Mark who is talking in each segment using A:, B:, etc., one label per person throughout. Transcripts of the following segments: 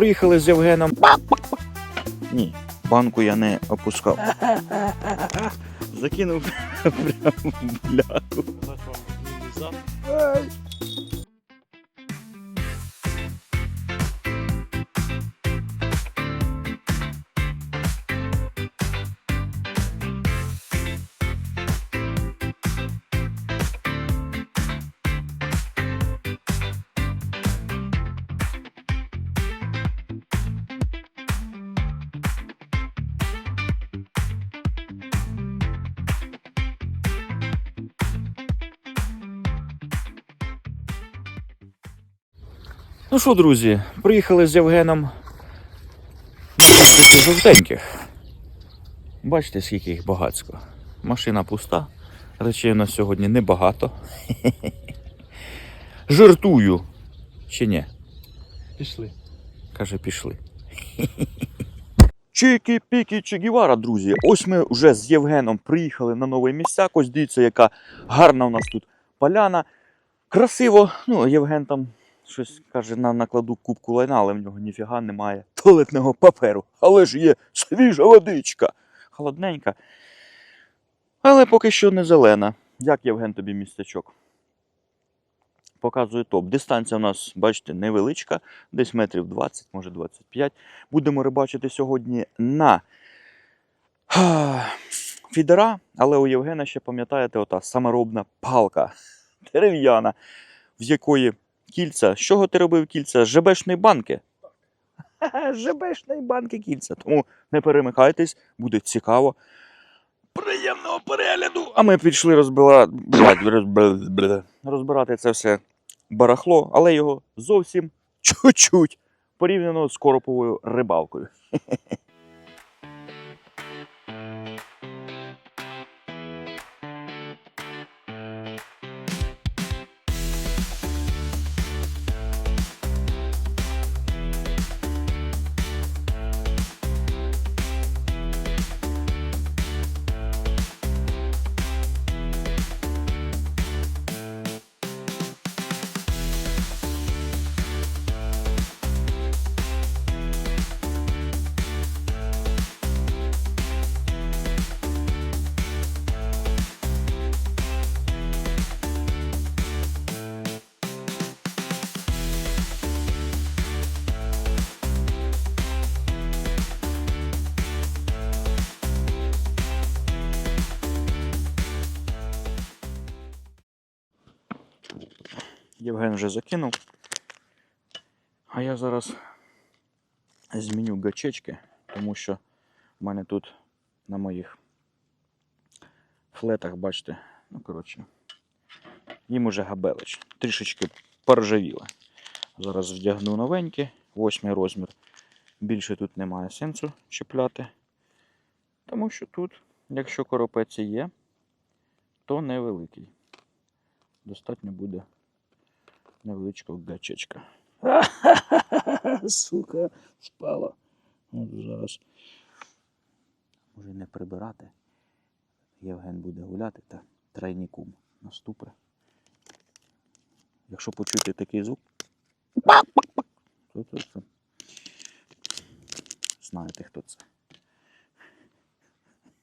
A: Приїхали з Євгеном. Ні, банку я не опускав. Закинув прямо в бляху. Ну що, друзі, приїхали з Євгеном жовтеньких. Бачите, скільки їх багацько. Машина пуста. Речей у нас сьогодні небагато. Жартую. Чи ні?
B: Пішли.
A: Каже, пішли. Чики-піки Чегівара, друзі. Ось ми вже з Євгеном приїхали на новий місцяк. Ось дивіться, яка гарна у нас тут поляна. Красиво. Ну, Євген там щось каже, на накладу кубку лайна, але в нього ніфіга немає туалетного паперу. Але ж є свіжа водичка. Холодненька. Але поки що не зелена. Як Євген тобі містечок? Показує топ. Дистанція у нас, бачите, невеличка, десь метрів 20, може 25. Будемо рибачити сьогодні на фідера, але у Євгена ще пам'ятаєте, ота саморобна палка дерев'яна, в якої кільця. З чого ти робив кільця? З жебешної банки. Ха-ха, жебешної банки кільця. Тому не перемикайтесь, буде цікаво. Приємного перегляду! А ми пішли розбила- розбирати це все барахло, але його зовсім чуть-чуть порівняно з короповою рибалкою. Євген вже закинув. А я зараз зміню гачечки, тому що в мене тут на моїх флетах, бачите, ну коротше, їм уже габелич. Трішечки поржавіло. Зараз вдягну новенькі, восьмий розмір. Більше тут немає сенсу чіпляти. Тому що тут, якщо коропець є, то невеликий. Достатньо буде невеличкого гачечка. Сука, спала. От зараз. Може не прибирати. Євген буде гуляти та тройнікум наступре. Якщо почути такий звук, то, то. знаєте, хто це.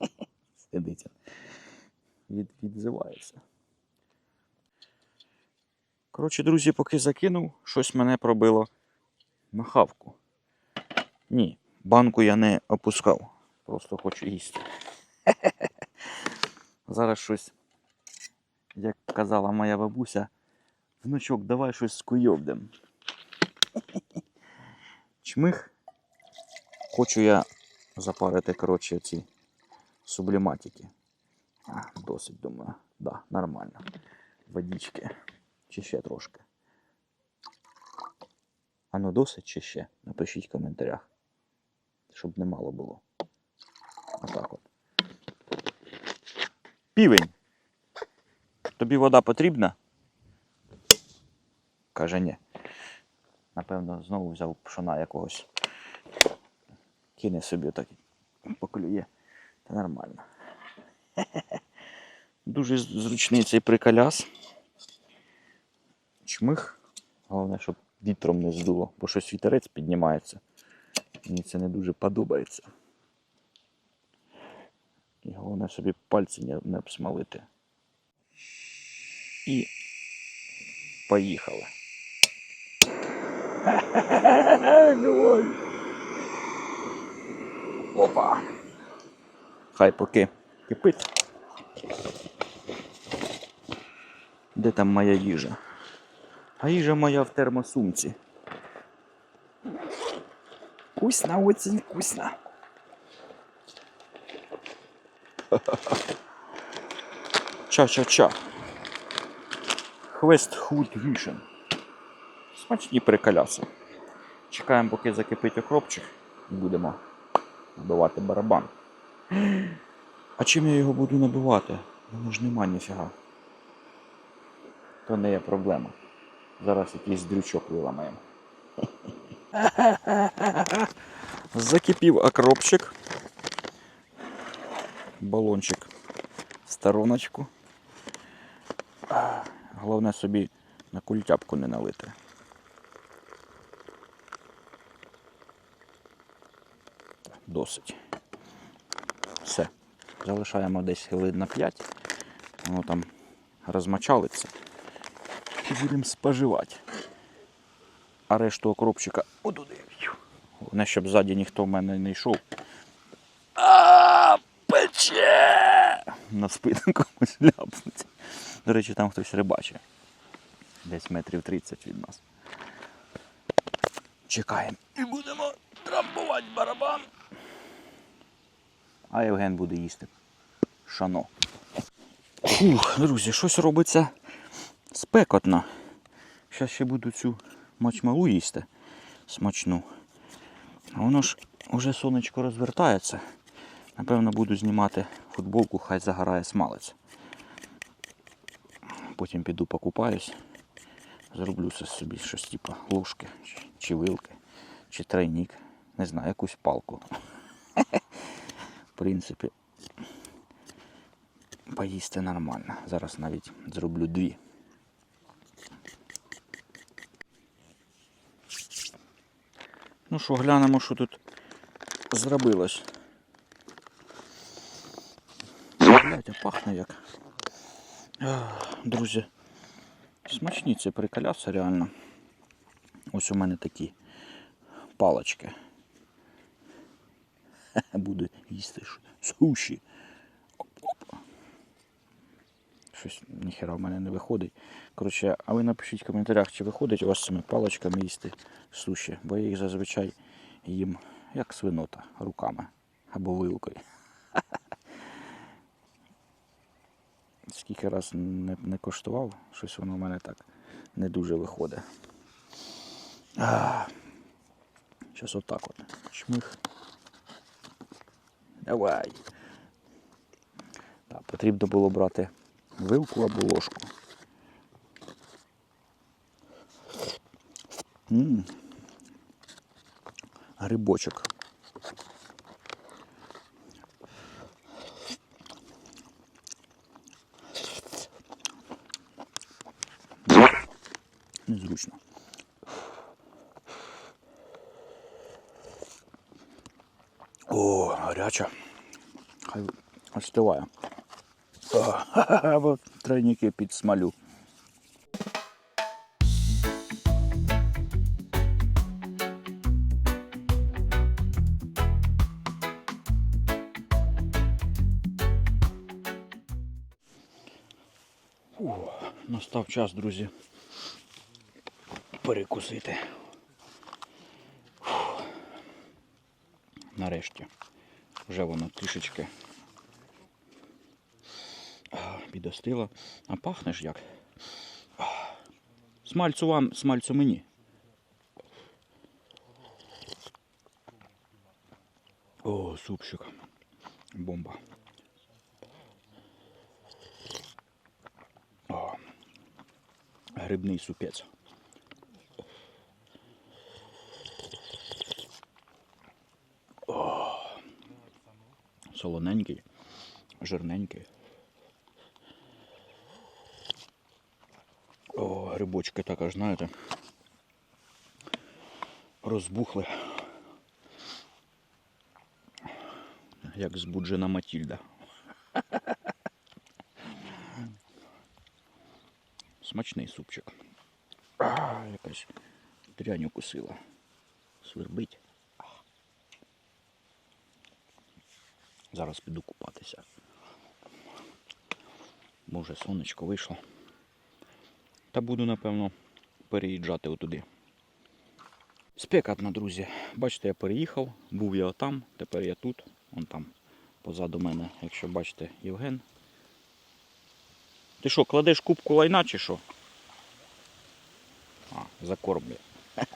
A: Сидить. Від, відзивається. Коротше, друзі, поки закинув, щось мене пробило на хавку. Ні, банку я не опускав. Просто хочу їсти. Зараз щось, як казала моя бабуся, внучок, давай щось скуйовдем. Чмих. Хочу я запарити, коротше, ці субліматики. Досить, думаю. Да, нормально. Водички. Чи ще трошки? А ну досить чи ще? Напишіть в коментарях. Щоб не мало було. Отак от. Півень. Тобі вода потрібна? Каже, ні. Напевно, знову взяв пшона якогось. Кине собі так поклює. Та нормально. Дуже зручний цей приколяс. Чмих. Головне, щоб вітром не здуло, бо щось вітерець піднімається. Мені це не дуже подобається. І головне собі пальці не, обсмалити. І поїхали. Опа. Хай поки кипить. Де там моя їжа? А їжа моя в термосумці. Вкусна, очень вкусна. Ча-ча-ча. Хвест худ вішен. Смачні приколяси. Чекаємо, поки закипить окропчик і будемо набивати барабан. А чим я його буду набивати? Ну ж нема ніфіга. То не є проблема. Зараз якийсь дрючок виламаємо. Закипів окропчик. Балончик в стороночку. Головне собі на культяпку не налити. Досить. Все. Залишаємо десь хвилин на 5. Воно там розмочалиться. І будемо споживати. А решту окропчика отуди. Головне, щоб ззаді ніхто в мене не йшов. А, пече! На спину комусь ляпнуть. До речі, там хтось рибачить. Десь метрів 30 від нас. Чекаємо. І будемо трамбувати барабан. А Євген буде їсти. Шано. Фух, друзі, щось робиться спекотно. Зараз ще буду цю мочмалу їсти. Смачну. А воно ж вже сонечко розвертається. Напевно, буду знімати футболку, хай загорає смалець. Потім піду покупаюсь. Зроблю собі щось типу ложки, чи вилки, чи тройник. Не знаю, якусь палку. В принципі, поїсти нормально. Зараз навіть зроблю дві. Ну що, глянемо, що тут зробилось. Блять, а пахне як. Друзі, смачні ці приколяси реально. Ось у мене такі палочки. Буду їсти суші. Щось ніхера в мене не виходить. Коротше, а ви напишіть в коментарях, чи виходить у вас цими палочками їсти суші, бо я їх зазвичай їм як свинота руками або вилкою. Скільки раз не, не коштував, щось воно в мене так не дуже виходить. Зараз отак от. Чмих. Давай. Так, потрібно було брати вилку або ложку. м Грибочок. Незручно. О, гаряча. Хай остиває. Або тройники під смалю. О, настав час, друзі, перекусити. Фух. Нарешті. Вже воно трішечки а, підостило. А пахне ж як. Смальцю вам, смальцю мені. О, супчик. Бомба. О, грибний супець. О, солоненький, жирненький. О, грибочки також, знаєте. розбухли. Як збуджена Матільда. Смачний супчик. А, якась дрянь укусила. Свербить. Зараз піду купатися. Може, сонечко вийшло. Та буду, напевно, переїжджати отуди. Спекатно, друзі. Бачите, я переїхав, був я отам, тепер я тут. Вон там позаду мене, якщо бачите, Євген. Ти що, кладеш кубку лайна чи що? А, закормлює.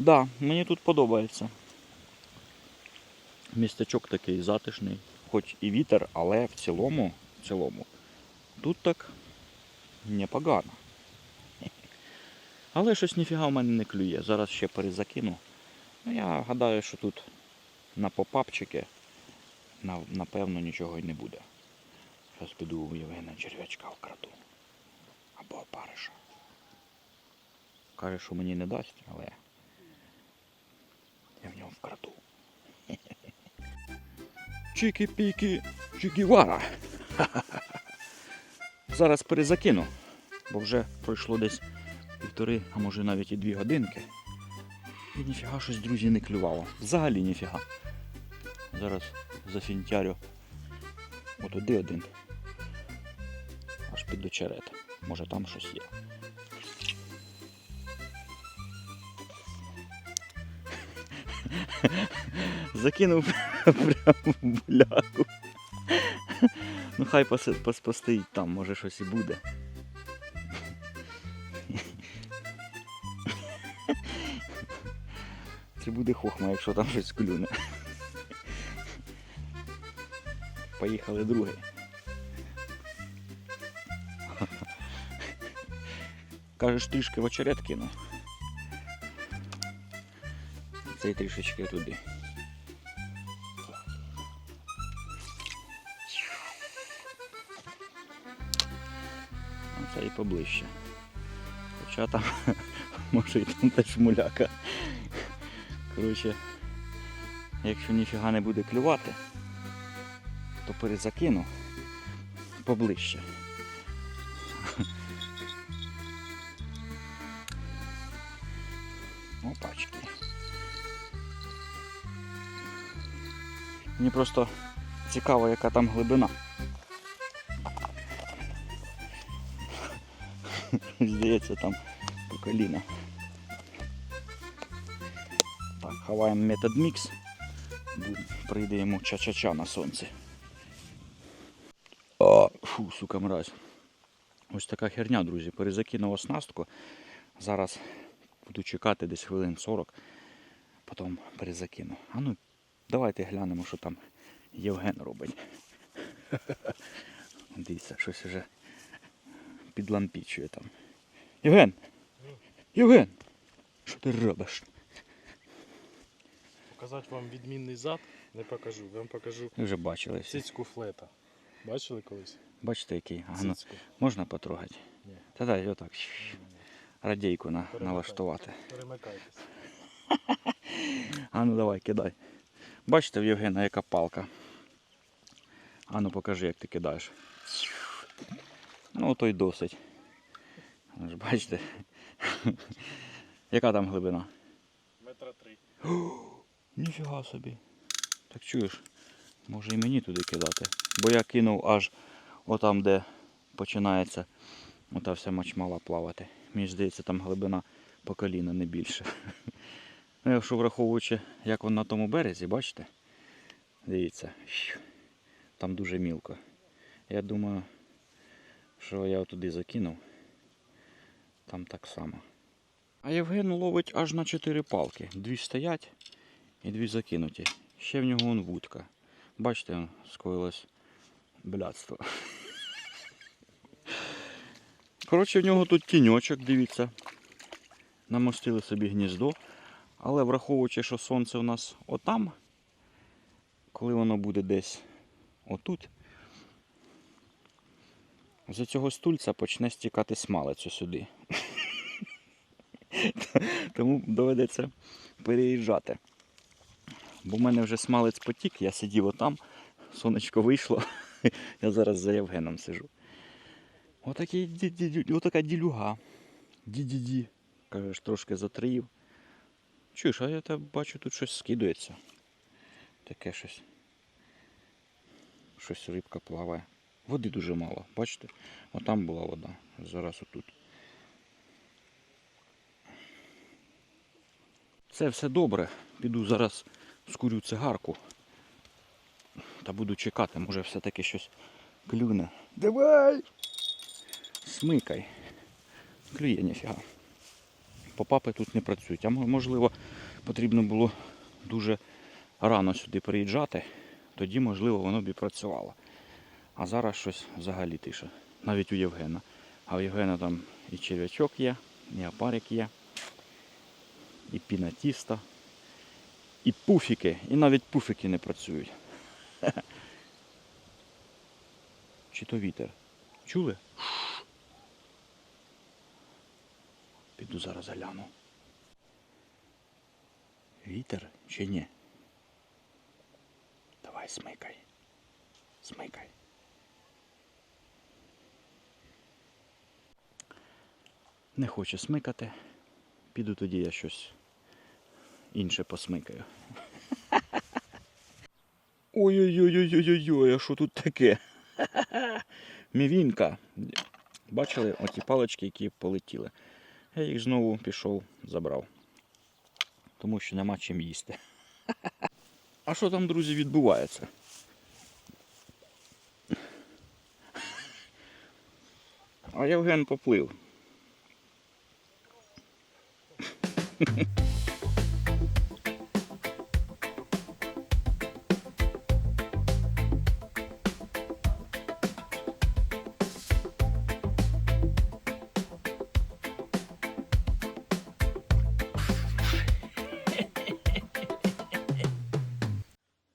A: Да, мені тут подобається. Містечок такий затишний, хоч і вітер, але в цілому, в цілому, тут так непогано. Але щось ніфіга в мене не клює. Зараз ще перезакину. Ну, я гадаю, що тут на попапчики напевно нічого й не буде. Зараз піду у Євгена черв'ячка вкраду. Або опариша. Каже, що мені не дасть, але я в нього вкраду. Чікі-пікі, чіківара. Зараз перезакину, бо вже пройшло десь півтори, а може навіть і дві годинки. І ніфіга щось, друзі, не клювало. Взагалі ніфіга. Зараз зафінтярю отуди один. Аж під очерет. Може там щось є. Закинув прямо в бляку. Ну хай поси- пос- постоїть там, може щось і буде. Це буде хохма, якщо там щось клюне. Поїхали другий. Кажеш, трішки в очерет кину. Цей трішечки туди. А це і поближче. Хоча там може і там теж муляка. Коротше, якщо ніфіга не буде клювати, то перезакину поближче. Опачки. Мені просто цікаво, яка там глибина. Здається, там по коліна. Так, ховаємо метод мікс. Прийде йому ча-ча-ча на сонці. О, фу, сука, мразь. Ось така херня, друзі. Перезакинув оснастку. Зараз буду чекати десь хвилин 40, потім перезакину. А ну, давайте глянемо, що там Євген робить. Дивіться, щось вже підлампічує там. Євген! Євген! Що ти робиш?
B: Показати вам відмінний зад не покажу. Вам покажу
A: Ви вже бачили.
B: цицьку флета. Бачили колись?
A: Бачите, який? А, ну,
B: Цицьку.
A: можна потрогати?
B: Ні.
A: Та дай отак. Радійку на, налаштувати.
B: Перемикайтесь.
A: А ну давай, кидай. Бачите в Євгена яка палка. А ну покажи, як ти кидаєш. Ну, то й досить. Ж бачите. Яка там глибина?
B: Метра три.
A: Ніфіга собі. Так чуєш, може і мені туди кидати. Бо я кинув аж отам, де починається ота вся мачмала плавати. Мені здається, там глибина по коліна, не більше. Ну, якщо враховуючи, як воно на тому березі, бачите? Дивіться, там дуже мілко. Я думаю, що я туди закинув. Там так само. А Євген ловить аж на 4 палки. Дві стоять і дві закинуті. Ще в нього вон вудка. Бачите, скоїлось блядство. Коротше, в нього тут тіньочок, дивіться. Намостили собі гніздо. Але враховуючи, що сонце у нас отам, коли воно буде десь отут, з цього стульця почне стікати смалець сюди. Тому доведеться переїжджати. Бо в мене вже смалець потік, я сидів отам, сонечко вийшло. Я зараз за Євгеном сижу. Отака ділюга. Ді-ді-ді. Кажеш, трошки затриїв. Чуєш, а я тебе бачу, тут щось скидується. Таке щось. Щось рибка плаває. Води дуже мало, бачите? Отам була вода. Зараз отут. Це все добре. Піду зараз скурю цигарку. Та буду чекати, може все-таки щось клюне. Давай! Смикай. Клює ніфіга. Попапи тут не працюють. А можливо, потрібно було дуже рано сюди приїжджати, тоді, можливо, воно б і працювало. А зараз щось взагалі тише. Навіть у Євгена. А у Євгена там і черв'ячок є, і опарик є, і пінатіста, і пуфіки. І навіть пуфіки не працюють. Чи то вітер? Чули? Піду зараз гляну. Вітер чи ні? Давай смикай. Смикай. Не хоче смикати. Піду тоді я щось інше посмикаю. Ой-ой-ой-ой-ой-ой, а що тут таке? Мівінка. Бачили оті палички, які полетіли. Я їх знову пішов, забрав. Тому що нема чим їсти. А що там, друзі, відбувається? А Євген поплив.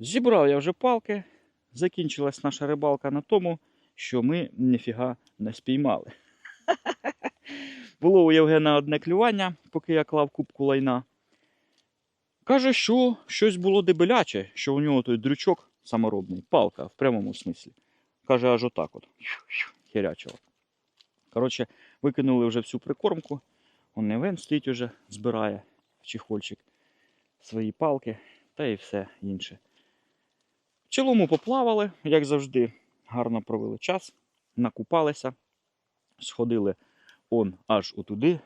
A: Зібрав я вже палки. Закінчилась наша рибалка на тому, що ми ніфіга не спіймали. Було у Євгена одне клювання, поки я клав кубку лайна. Каже, що щось було дебеляче, що у нього той дрючок саморобний, палка в прямому смислі. Каже, аж отак от. Херячило. Коротше, викинули вже всю прикормку. Он Євген стоїть уже, збирає в чехольчик свої палки та і все інше. В цілому поплавали, як завжди, гарно провели час, накупалися, сходили он аж отуди.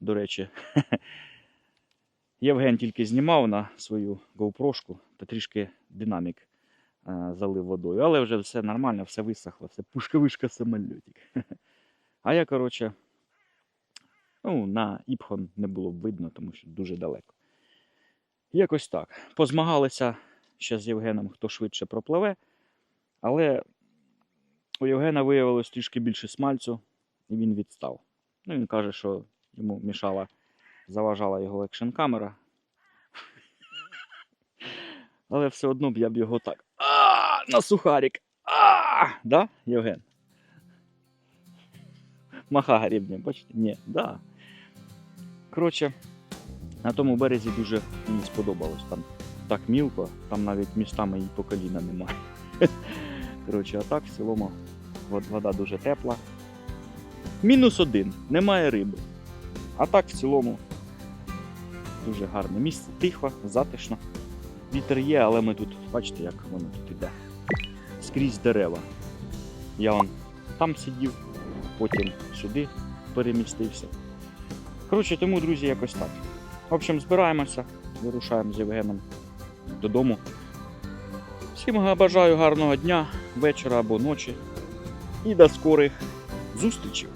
A: До речі, Євген тільки знімав на свою GoPro та трішки динамік е, залив водою, але вже все нормально, все висохло, все пушка-вишка самольотик. А я, коротше, ну, на Іпхон не було видно, тому що дуже далеко. Якось так. Позмагалися ще з Євгеном, хто швидше пропливе. Але у Євгена виявилось трішки більше смальцю, і він відстав. Ну, він каже, що йому мішала, заважала його екшн камера. Але все одно б я б його так. А, на сухарик. А, да, Євген? Маха грібнем, бачите? Ні, да. Коротше, на тому березі дуже мені сподобалось. Там так мілко, там навіть містами і по коліна немає. Коротше, а так в цілому вода дуже тепла. Мінус один, немає риби. А так в цілому дуже гарне місце, тихо, затишно. Вітер є, але ми тут, бачите, як воно тут іде. Скрізь дерева. Я он там сидів, потім сюди перемістився. Коротше, тому, друзі, якось так. В общем, збираємося, вирушаємо з Євгеном додому. Всім бажаю гарного дня, вечора або ночі. І до скорих зустрічей!